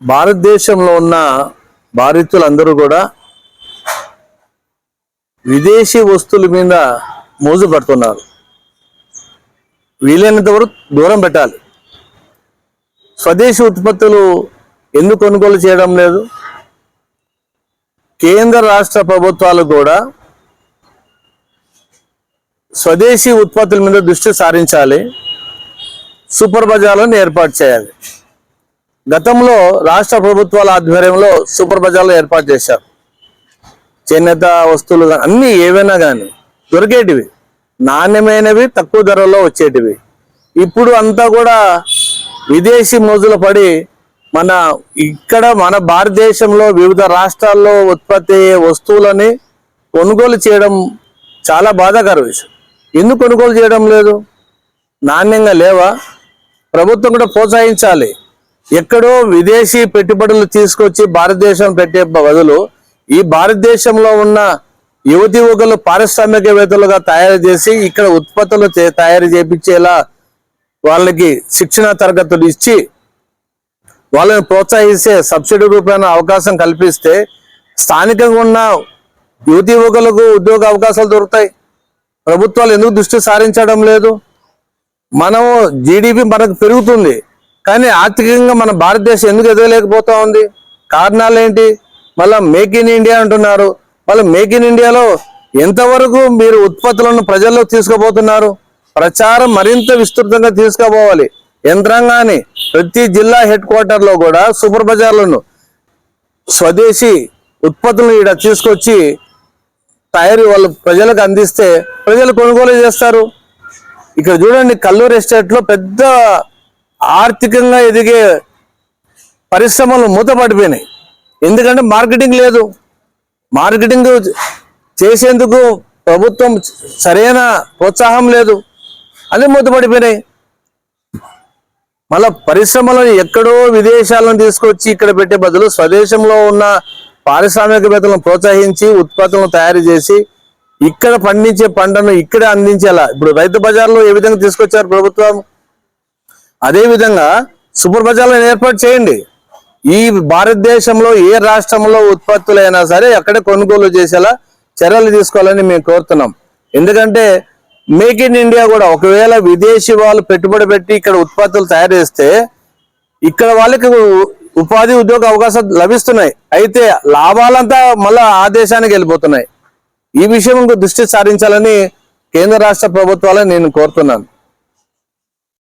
భారతదేశంలో ఉన్న భారతీయులందరూ కూడా విదేశీ వస్తువుల మీద మోజు పడుతున్నారు వీలైనంత వరకు దూరం పెట్టాలి. స్వదేశీ ఉత్పత్తులు ఎందుకు కొనుగోలు చేయడం లేదు? కేంద్ర రాష్ట్ర ప్రభుత్వాలు కూడా స్వదేశీ ఉత్పత్తుల మీద దృష్టి సారించాలి. సూపర్ బజార్లను ఏర్పాటు చేయాలి. గతంలో రాష్ట్ర ప్రభుత్వాల ఆధ్వర్యంలో సూపర్ బజార్లు ఏర్పాటు చేశారు. చేనేత వస్తువులు గా- అన్ని ఏవైనా కానీ దొరికేటివి. నాణ్యమైనవి తక్కువ ధరలో వచ్చేటివి. ఇప్పుడు అంతా కూడా విదేశీ మోజులు పడి మన ఇక్కడ మన భారతదేశంలో వివిధ రాష్ట్రాల్లో ఉత్పత్తి అయ్యే వస్తువులని కొనుగోలు చేయడం చాలా బాధాకర విషయం. ఎందుకు కొనుగోలు చేయడం లేదు? నాణ్యంగా లేవా? ప్రభుత్వం కూడా ప్రోత్సహించాలి. ఎక్కడో విదేశీ పెట్టుబడులు తీసుకొచ్చి భారతదేశం పెట్టే బదులు ఈ భారతదేశంలో ఉన్న యువతి యువకులు పారిశ్రామికవేత్తలుగా తయారు చేసి ఇక్కడ ఉత్పత్తులు తయారు చేపించేలా వాళ్ళకి శిక్షణ తరగతులు ఇచ్చి వాళ్ళని ప్రోత్సహిస్తే సబ్సిడీ రూపాయన అవకాశం కల్పిస్తే స్థానికంగా ఉన్న యువతి యువకులకు ఉద్యోగ అవకాశాలు దొరుకుతాయి. ప్రభుత్వాలు ఎందుకు దృష్టి సారించడం లేదు? మనము జీడిపి మనకు పెరుగుతుంది. కానీ ఆర్థికంగా మన భారతదేశం ఎందుకు ఎదగలేకపోతా ఉంది? కారణాలు ఏంటి మళ్ళా మేక్ ఇన్ ఇండియా అంటున్నారు. మళ్ళీ మేక్ ఇన్ ఇండియాలో ఎంతవరకు మీరు ఉత్పత్తులను ప్రజల్లో తీసుకుపోతున్నారు? ప్రచారం మరింత విస్తృతంగా తీసుకుపోవాలి. యంత్రాంగాన్ని ప్రతి జిల్లా హెడ్ క్వార్టర్లో కూడా సూపర్ బజార్లను స్వదేశీ ఉత్పత్తులను ఇక్కడ తీసుకొచ్చి తయారీ వాళ్ళు ప్రజలకు అందిస్తే ప్రజలు కొనుగోలు చేస్తారు. ఇక్కడ చూడండి కల్లూరు ఎస్టేట్లో పెద్ద ఆర్థికంగా ఎదిగే పరిశ్రమలు మూతపడిపోయినాయి. ఎందుకంటే మార్కెటింగ్ లేదు. మార్కెటింగ్ చేసేందుకు ప్రభుత్వం సరైన ప్రోత్సాహం లేదు. అది మూతపడిపోయినాయి. మళ్ళా పరిశ్రమలను ఎక్కడో విదేశాలను తీసుకొచ్చి ఇక్కడ పెట్టే బదులు స్వదేశంలో ఉన్న పారిశ్రామికవేత్తలను ప్రోత్సహించి ఉత్పత్తులను తయారు చేసి ఇక్కడ పండించే పంటను ఇక్కడే అందించేలా. ఇప్పుడు రైతు బజార్లో ఏ విధంగా తీసుకొచ్చారు ప్రభుత్వం? అదేవిధంగా సూపర్ బజార్లను ఏర్పాటు చేయండి. ఈ భారతదేశంలో ఏ రాష్ట్రంలో ఉత్పత్తులైనా సరే అక్కడే కొనుగోలు చేసేలా చర్యలు తీసుకోవాలని మేము కోరుతున్నాం. ఎందుకంటే మేక్ ఇన్ ఇండియా కూడా ఒకవేళ విదేశీ వాళ్ళు పెట్టుబడి పెట్టి ఇక్కడ ఉత్పత్తులు తయారు చేస్తే ఇక్కడ వాళ్ళకి ఉపాధి ఉద్యోగ అవకాశాలు లభిస్తున్నాయి. అయితే లాభాలంతా మళ్ళా ఆ దేశానికి వెళ్ళిపోతున్నాయి. ఈ విషయం దృష్టి సారించాలని కేంద్ర రాష్ట్ర ప్రభుత్వాలను నేను కోరుతున్నాను.